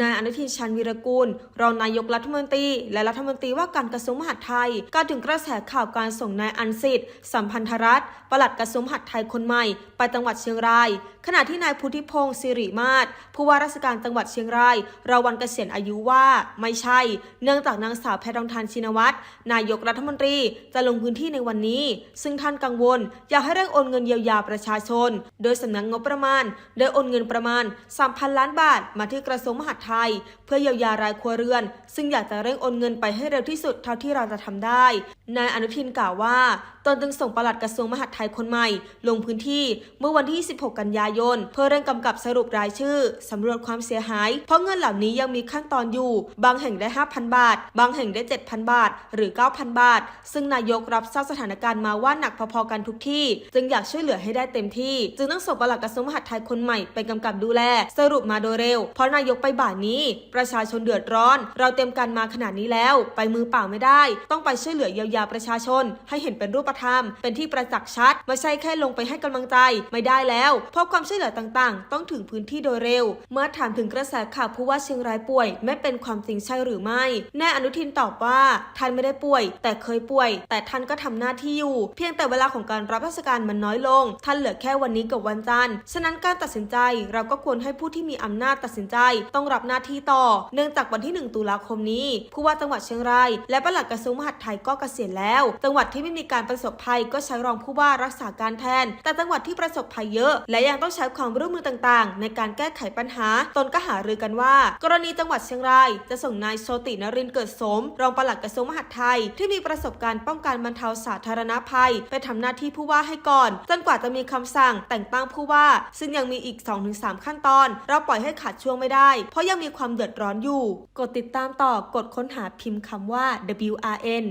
นายอนุทินชาญวีรกูล รองนายกรัฐมนตรี และรัฐมนตรีว่าการกระทรวงมหาดไทยกล่าวถึงกระแสข่าวการส่งนายอันสิทธิ์สัมพันธรัตน์ปลัดกระทรวงมหาดไทยคนใหม่ ไปจังหวัดเชียงราย ขณะที่นายพุทธิพงศ์สิริมาศผู้ว่าราชการจังหวัดเชียงรายรอวันเกษียณอายุว่าไม่ใช่ เนื่องจากนางสาวแพทองทานชินวัตรนายกรัฐมนตรีจะลงพื้นที่ในวันนี้ ซึ่งท่านกังวล อยากให้เร่งโอนเงินเยียวยาประชาชน โดยสำนักงบประมาณได้โอนเงินประมาณ3,000ล้านบาท มาที่กระทรวงมหาดไทย เพื่อเยียวยารายครัวเรือน ซึ่งอยากจะเร่งโอนเงินไปให้เร็วที่สุดเท่าที่เราจะทำได้ นายอนุทินกล่าวว่า ตนจึงส่งปลัดกระทรวงมหาดไทยคนใหม่ ลงพื้นที่เมื่อวันที่ 16 กันยายน เพื่อเร่งกำกับสรุปรายชื่อสำรวจความเสียหาย เพราะเงินเหล่านี้ยังมีขั้นตอนอยู่ บางแห่งได้ 5,000 บาท บางแห่งได้ 7,000 บาท หรือ 9,000 บาท ซึ่งนายกรับทราบสถานการณ์มาว่าหนักพอๆกันทุกที่ จึงอยากช่วยเหลือให้ได้เต็มที่ จึงต้องส่งปลัดกระทรวงมหาดไทยคนใหม่ไปกำกับดูแล สรุปมาโดยเร็ว เพราะนายกไปบ่ายนี้ ประชาชนเดือดร้อน เราเตรียมการมาขนาดนี้แล้ว ไปมือเปล่าไม่ได้ ต้องไปช่วยเหลือเยียวยาประชาชน ให้เห็นเป็นรูปธรรม เป็นที่ประจักษ์ชัด ไม่ใช่แค่ลงไปให้กำลังใจไม่ได้แล้วเพราะความช่วยเหลือต่างๆ ต้องถึงพื้นที่โดยเร็ว เมื่อถามถึงกระแสข่าวผู้ว่าเชียงรายป่วย ไม่เป็นความจริงใช่หรือไม่แน่อนุทินตอบว่าท่านไม่ได้ป่วย แต่เคยป่วย แต่ท่านก็ทำหน้าที่อยู่ เพียงแต่เวลาของการรับราชการมันน้อยลง ท่านเหลือแค่วันนี้กับวันจันทร์ฉะนั้นการตัดสินใจเราก็ควรให้ผู้ที่มีอำนาจตัดสินใจต้องรับหน้าที่ต่อ เนื่องจากวันที่ 1 ตุลาคมนี้ผู้ว่าจังหวัดเชียงรายและปลัดกระทรวงมหาดไทยก็เกษียณแล้ว จังหวัดที่ไม่มีการประสบภัยก็ใช้รองผู้ว่ารักษาการแทน แต่จังหวัดที่ประสบภัยเยอะ และยังต้องใช้ความร่วมมือต่างๆ ในการแก้ไขปัญหา ตนก็หารือกันว่า กรณีจังหวัดเชียงราย จะส่งนายโชตินรินเกิดสม รองปลัดกระทรวงมหาดไทย ที่มีประสบการณ์ป้องกันบรรเทาสาธารณภัย ไปทำหน้าที่ผู้ว่าให้ก่อนจนกว่าจะมีคำสั่งแต่งตั้งผู้ว่า ซึ่งยังมีอีก 2-3 ขั้นตอน เราปล่อยให้ขาดช่วงไม่ได้เพราะยังมีความเดือดร้อนอยู่ กดติดตามต่อกดค้นหาพิมพ์คำว่า WRN